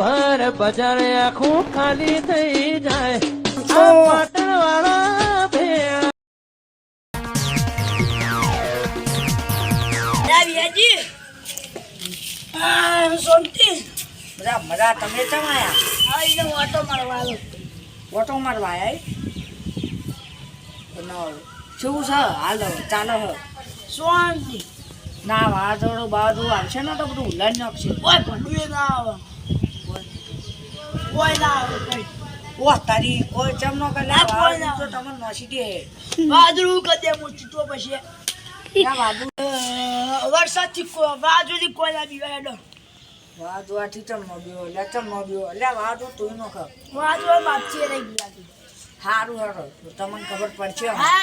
ભર બજાર આખું ખાલી થઈ જાય. આ પાટણ વાળા ભેળા. બધા બધા તમે ચમાયા હા ઓટો મારવા ઓટો મારવા ઈ? શું છે? હાલો ચાલો હ શાંતિ. ના વાદળો બાજુ આવશે ને તો બધું ઉલાડ નાખશે. કોઈ ભંડુએ ના આવે. કોઈ ના આવે કોઈ ઓહ તારી કોઈ ચમ નો કરે. તો તમને નોસી દે વાદળું કદે મૂકી તો પછી. ના વાદળું. અ, વરસાદથી કો- વાદળથી કોઈ ના બીવા ચમ બીઓ લે ચમ નો બીઓ લે વાદળું તું નો ખબર વાદળ બાપથી રહી ગયા સારું હેડો તમને ખબર પડશે. હા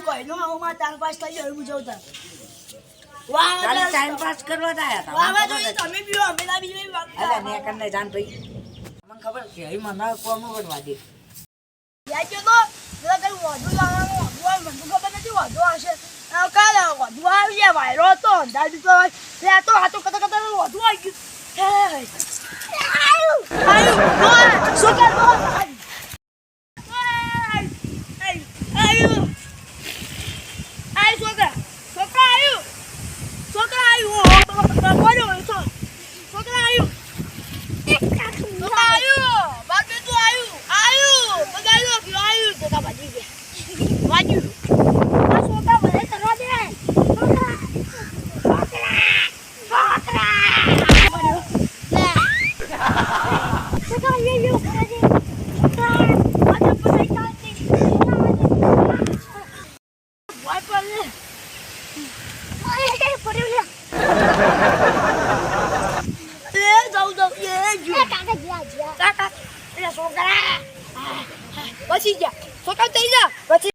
કહી નો હું માં ટાઈમ પાસ થઈ જાય હું જવતા ટાઈમ પાસ કરવા આયા તમે બીઓ અમે ના બીજો અરે ને કને જાન ભાઈ. ખબર છે અહીં મને કોમ વડવા દે વ્યાજી તો, પેલા વધુ લાવવાનું, વધુ મને ખબર નથી, વધુ આ કાલે વધુ આવી જાય વાયરો હતો, અંધાર તો લે તો તો કતા કતા વધુ આવી ગયું. શું કર બોલ આયુ આયુ આયુ છોકરા છોકરા આયુ છોકરા આયુ ઓ બોલો છો છોકરા આયુ છોકરા આયુ બાદ મે તું આયુ આયુ બગાડ્યો કે આયુ છોકરા ભાજી ગયા વાજ્યું આ છોકરા મને કરવા દે છોકરા છોકરા છોકરા છોકરા ये ये કરે છે છોકરા આજે પસાઈ ચાલતી વાય પર લે કે પડ્યો લે એ જાઉં જાઉં એ જો કાકા ગયા ગયા કાકા એ છોકરા પછી જા છોકરા થઈ જા પછી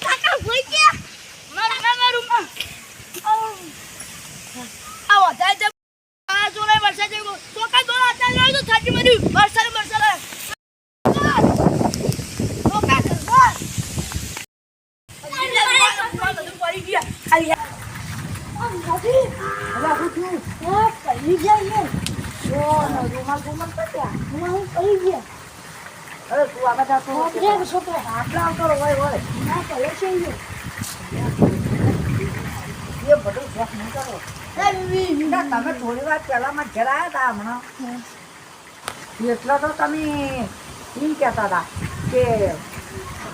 કાકા ભૂઈ ગયા મારા મારા રૂમમાં આવો જાય આ જોડે વરસાદ છોકરા જોડે અત્યારે તો થાકી મળ્યું વરસાદ વરસાદ છોકરા બસ બધું પડી ગયા ખાલી અરે તું આ બધા તો આટલા આવતો હોય હોય એ બધું શોખ નહીં કરો ના, તમે થોડી વાર ઘેર આવ્યા હતા હમણાં એટલો તો તમે એમ કહેતા હતા કે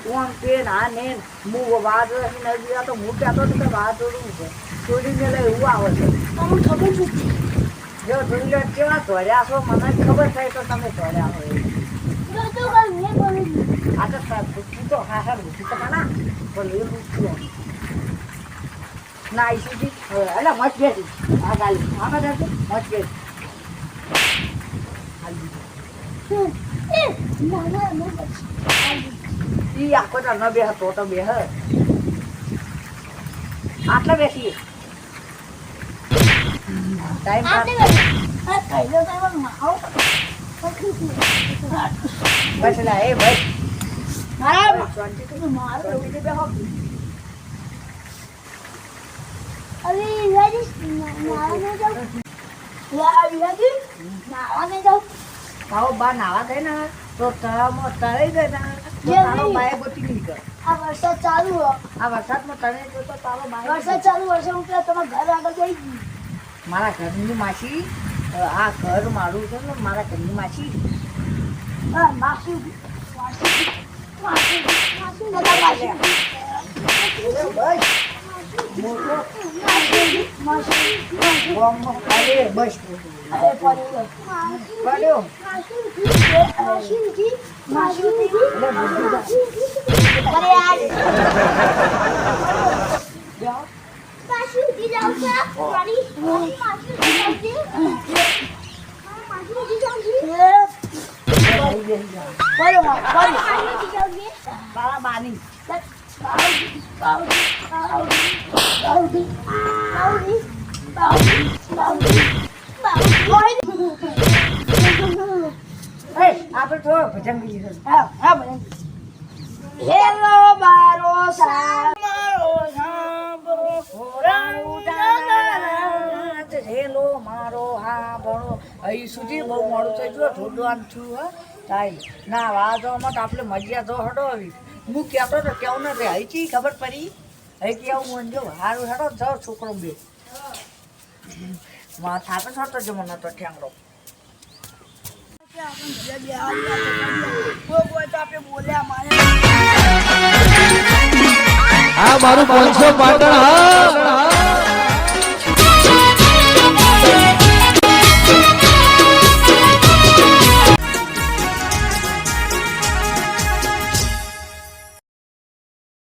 કોણ કે ના ને હું વાદ નહીં ગયા તો હું કહેતો હતો કે જોડું છે? જોડી મેલે એવું આવે છે. જો જોડી લો કેવા ધોર્યા છો મને ખબર થાય તો તમે ધોર્યા હોય. આ તો સા- તો હા હા તો ના પણ એ બુદ્ધિ ના સુધી એટલે મત બેસી આ ગાલી. આમાં જશે મત બેસી ઈ આખો તો ન બેહ તો તો બેહ. આટલા બેસીએ. ટાઈમ બસ લા એ મારા તારો બા નાવા ગઈ ને તો તળાવમાં તળાઈ ગઈ ને તો તારો. બાએ ગોતી આ વરસાદ ચાલુ હો આ વરસાદમાં તળે ગયો તો તારો બાએ વરસાદ ચાલુ વરસાદ ઉતરે તમારા ઘર આગળ જઈ ગયું મારા ઘરની માસી આ ઘર મારું છે ને મારા ઘરની માસી હા માસી માસી માસી માસી માસી બસ જાઓ. જાઓ. હા હા હેલો મારો મારો રેલો મારો હાંભળો અહીં સુધી બહુ મોડું થઈ ગયું ઢોડવાનું છું હે તાઈ ના વાજવામાં મત આપણે મજા તો હડો આવી હું કહેતો તો કેવું નથી રે ચી ખબર પડી? અહીં કેવું મને જો સારું હેડો જો છોકરો બે. માં થાપે થતો જો મને તો ઠેંગડો. મારે મારું પાંચસો પાટણ, હા.